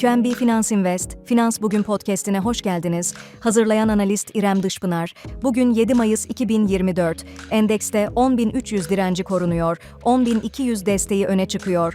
QNB Finans Invest, Finans Bugün podcast'ine hoş geldiniz. Hazırlayan analist İrem Dışpınar. Bugün 7 Mayıs 2024. Endekste 10.300 direnci korunuyor. 10.200 desteği öne çıkıyor.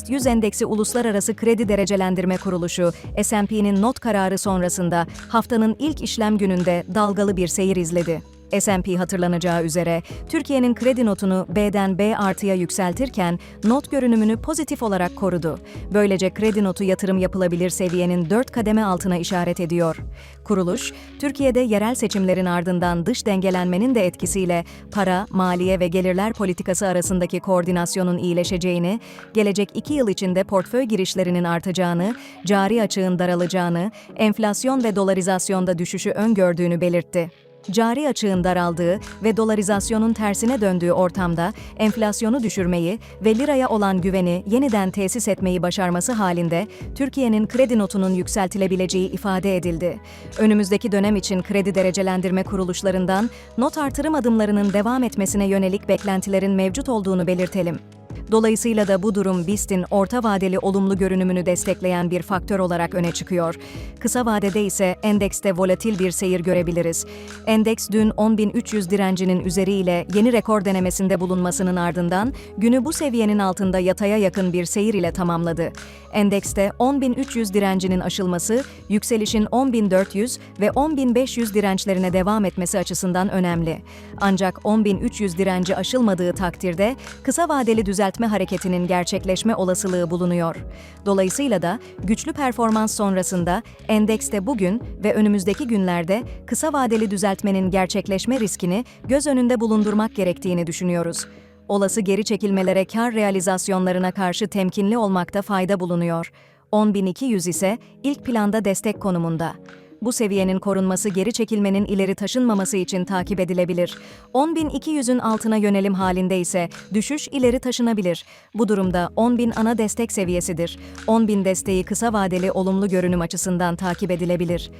BIST 100 endeksi Uluslararası Kredi Derecelendirme Kuruluşu, S&P'nin not kararı sonrasında haftanın ilk işlem gününde dalgalı bir seyir izledi. S&P hatırlanacağı üzere Türkiye'nin kredi notunu B'den B artıya yükseltirken not görünümünü pozitif olarak korudu. Böylece kredi notu yatırım yapılabilir seviyenin 4 kademe altına işaret ediyor. Kuruluş, Türkiye'de yerel seçimlerin ardından dış dengelenmenin de etkisiyle para, maliye ve gelirler politikası arasındaki koordinasyonun iyileşeceğini, gelecek 2 yıl içinde portföy girişlerinin artacağını, cari açığın daralacağını, enflasyon ve dolarizasyonda düşüşü öngördüğünü belirtti. Cari açığın daraldığı ve dolarizasyonun tersine döndüğü ortamda enflasyonu düşürmeyi ve liraya olan güveni yeniden tesis etmeyi başarması halinde Türkiye'nin kredi notunun yükseltilebileceği ifade edildi. Önümüzdeki dönem için kredi derecelendirme kuruluşlarından not artırım adımlarının devam etmesine yönelik beklentilerin mevcut olduğunu belirtelim. Dolayısıyla da bu durum BIST'in orta vadeli olumlu görünümünü destekleyen bir faktör olarak öne çıkıyor. Kısa vadede ise endekste volatil bir seyir görebiliriz. Endeks dün 10.300 direncinin üzeriyle yeni rekor denemesinde bulunmasının ardından günü bu seviyenin altında yataya yakın bir seyir ile tamamladı. Endekste 10.300 direncinin aşılması, yükselişin 10.400 ve 10.500 dirençlerine devam etmesi açısından önemli. Ancak 10.300 direnci aşılmadığı takdirde kısa vadeli düzeltme hareketinin gerçekleşme olasılığı bulunuyor. Dolayısıyla da güçlü performans sonrasında endekste bugün ve önümüzdeki günlerde kısa vadeli düzeltmenin gerçekleşme riskini göz önünde bulundurmak gerektiğini düşünüyoruz olası geri çekilmelere kar realizasyonlarına karşı temkinli olmakta fayda bulunuyor. 10.200 ise ilk planda destek konumunda. Bu seviyenin korunması geri çekilmenin ileri taşınmaması için takip edilebilir. 10.200'ün altına yönelim halinde ise düşüş ileri taşınabilir. Bu durumda 10.000 ana destek seviyesidir. 10.000 desteği kısa vadeli olumlu görünüm açısından takip edilebilir.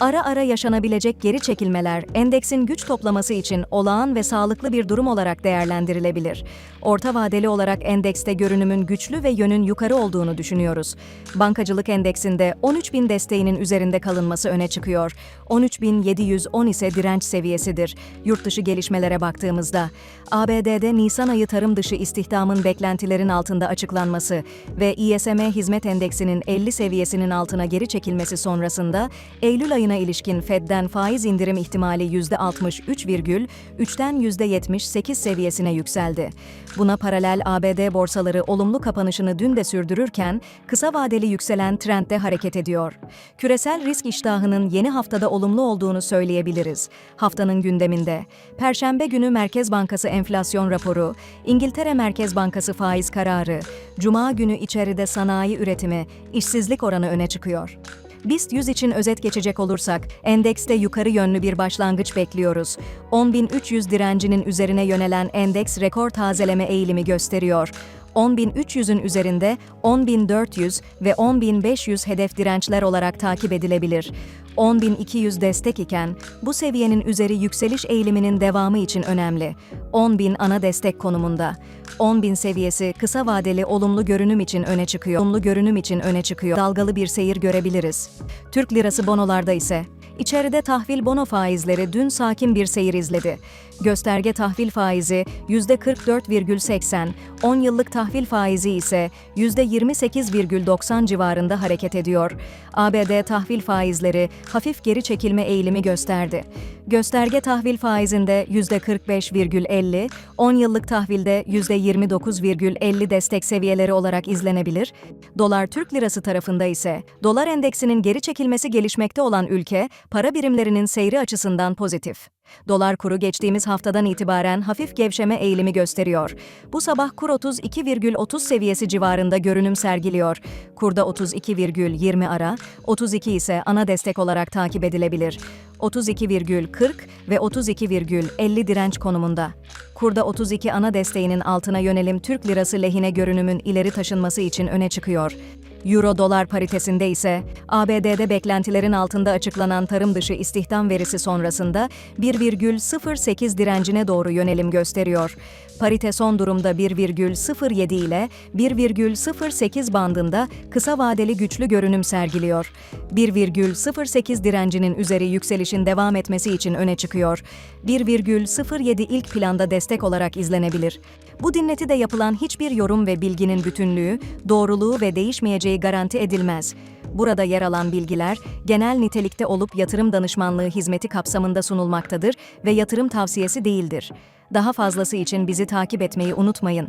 Ara ara yaşanabilecek geri çekilmeler endeksin güç toplaması için olağan ve sağlıklı bir durum olarak değerlendirilebilir. Orta vadeli olarak endekste görünümün güçlü ve yönün yukarı olduğunu düşünüyoruz. Bankacılık endeksinde 13.000 desteğinin üzerinde kalınması öne çıkıyor. 13.710 ise direnç seviyesidir. Yurt dışı gelişmelere baktığımızda, ABD'de Nisan ayı tarım dışı istihdamın beklentilerin altında açıklanması ve ISM hizmet endeksinin 50 seviyesinin altına geri çekilmesi sonrasında Eylül ayına ilişkin Fed'den faiz indirim ihtimali %63,3'ten %78 seviyesine yükseldi. Buna paralel ABD borsaları olumlu kapanışını dün de sürdürürken kısa vadeli yükselen trendde hareket ediyor. Küresel risk iştahının yeni haftada olumlu olduğunu söyleyebiliriz. Haftanın gündeminde Perşembe günü Merkez Bankası enflasyon raporu, İngiltere Merkez Bankası faiz kararı, Cuma günü içeride sanayi üretimi, işsizlik oranı öne çıkıyor. BIST 100 için özet geçecek olursak, endekste yukarı yönlü bir başlangıç bekliyoruz. 10.300 direncinin üzerine yönelen endeks rekor tazeleme eğilimi gösteriyor. 10.300'ün üzerinde 10.400 ve 10.500 hedef dirençler olarak takip edilebilir. 10.200 destek iken bu seviyenin üzeri yükseliş eğiliminin devamı için önemli. 10.000 ana destek konumunda. 10.000 seviyesi kısa vadeli olumlu görünüm için öne çıkıyor. Olumlu görünüm için öne çıkıyor. Dalgalı bir seyir görebiliriz. Türk lirası bonolarda ise İçeride tahvil bono faizleri dün sakin bir seyir izledi. Gösterge tahvil faizi %44,80, 10 yıllık tahvil faizi ise %28,90 civarında hareket ediyor. ABD tahvil faizleri hafif geri çekilme eğilimi gösterdi. Gösterge tahvil faizinde %45,50, 10 yıllık tahvilde %29,50 destek seviyeleri olarak izlenebilir. Dolar Türk lirası tarafında ise dolar endeksinin geri çekilmesi gelişmekte olan ülke para birimlerinin seyri açısından pozitif. Dolar kuru geçtiğimiz haftadan itibaren hafif gevşeme eğilimi gösteriyor. Bu sabah kur 32,30 seviyesi civarında görünüm sergiliyor. Kurda 32,20 ara, 32 ise ana destek olarak takip edilebilir. 32,40 ve 32,50 direnç konumunda. Kurda 32 ana desteğinin altına yönelim Türk lirası lehine görünümün ileri taşınması için öne çıkıyor. Euro dolar paritesinde ise ABD'de beklentilerin altında açıklanan tarım dışı istihdam verisi sonrasında 1,08 direncine doğru yönelim gösteriyor. Parite son durumda 1,07 ile 1,08 bandında kısa vadeli güçlü görünüm sergiliyor. 1,08 direncinin üzeri yükselişin devam etmesi için öne çıkıyor. 1,07 ilk planda destek olarak izlenebilir. Bu dinletide yapılan hiçbir yorum ve bilginin bütünlüğü, doğruluğu ve değişmeyeceği garanti edilmez. Burada yer alan bilgiler genel nitelikte olup yatırım danışmanlığı hizmeti kapsamında sunulmaktadır ve yatırım tavsiyesi değildir. Daha fazlası için bizi takip etmeyi unutmayın.